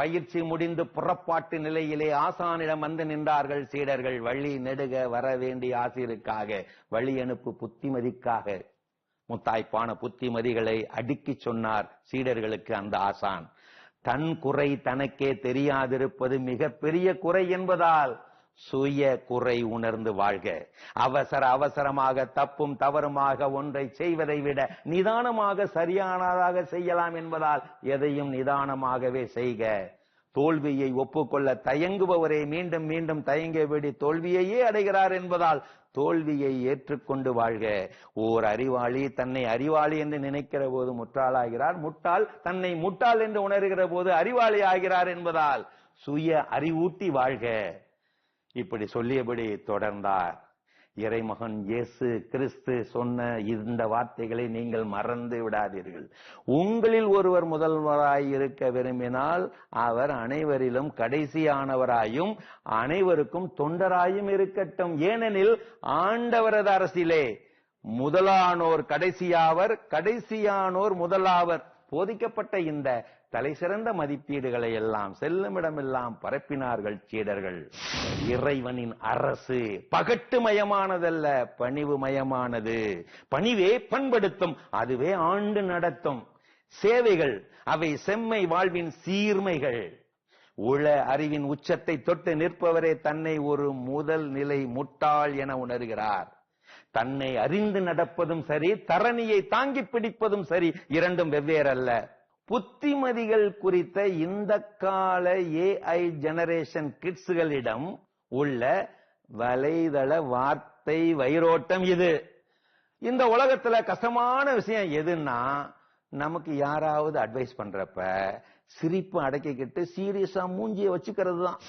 பயிற்சி முடிந்து புறப்பாட்டு நிலையிலே ஆசானிடம் வந்து நின்றார்கள் சீடர்கள். வழி நெடுக வர வேண்டிய ஆசிரியருக்காக வழி அனுப்பு புத்திமதிக்காக. முத்தாய்ப்பான புத்திமதிகளை அடுக்கி சொன்னார் சீடர்களுக்கு அந்த ஆசான். தன் குறை தனக்கே தெரியாதிருப்பது மிகப்பெரிய குறை என்பதால் சுய குறை உணர்ந்து வாழ்க. அவசர அவசரமாக தப்பும் தவறுமாக ஒன்றை செய்வதை விட நிதானமாக சரியானதாக செய்யலாம் என்பதால் எதையும் நிதானமாகவே செய்க. தோல்வியை ஒப்புக்கொள்ள தயங்குபவரை மீண்டும் மீண்டும் தயங்கியபடி தோல்வியையே அடைகிறார் என்பதால் தோல்வியை ஏற்றுக்கொண்டு வாழ்க. ஓர் அறிவாளி தன்னை அறிவாளி என்று நினைக்கிற போது முட்டாளாகிறார் முட்டாள் தன்னை முட்டாள் என்று உணர்கிற போது அறிவாளி ஆகிறார் என்பதால் சுய அறிவூட்டி வாழ்க. இப்படி சொல்லியபடி தொடர்ந்தார். இறைமகன் இயேசு கிறிஸ்து சொன்ன இந்த வார்த்தைகளை நீங்கள் மறந்து விடாதீர்கள். உங்களில் ஒருவர் முதல்வராய் இருக்க விரும்பினால் அவர் அனைவரிலும் கடைசியானவராயும் அனைவருக்கும் தொண்டராயும் இருக்கட்டும். ஏனெனில் ஆண்டவரது அரசிலே முதலானோர் கடைசியாவர் கடைசியானோர் முதலாவர். போதிக்கப்பட்ட இந்த தலைசிறந்த மதிப்பீடுகளை எல்லாம் செல்லுமிடமெல்லாம் பரப்பினார்கள் சீடர்கள். இறைவனின் அரசு பகட்டுமயமானதல்ல பணிவுமயமானது. பணிவே பண்படுத்தும் அதுவே ஆண்டு நடத்தும். சேவைகள் அவை செம்மை வாழ்வின் சீர்மைகள். உள அறிவின் உச்சத்தை தொட்டு நிற்பவரே தன்னை ஒரு முதல் நிலை முட்டாள் என உணர்கிறார். தன்னை அறிந்து நடப்பதும் சரி தரணியை தாங்கி பிடிப்பதும் சரி இரண்டும் வெவ்வேறல்ல. புத்திமதிகள் குறித்த இந்த கால ஏஐ ஜெனரேஷன் கிட்ஸ்களிடம் உள்ள வலைதள வார்த்தை வைரோட்டம் இது. இந்த உலகத்துல கஷ்டமான விஷயம் எதுன்னா நமக்கு யாராவது அட்வைஸ் பண்றப்ப சிரிப்பு அடக்கிக்கிட்டு சீரியஸா மூஞ்சிய வச்சுக்கிறது தான்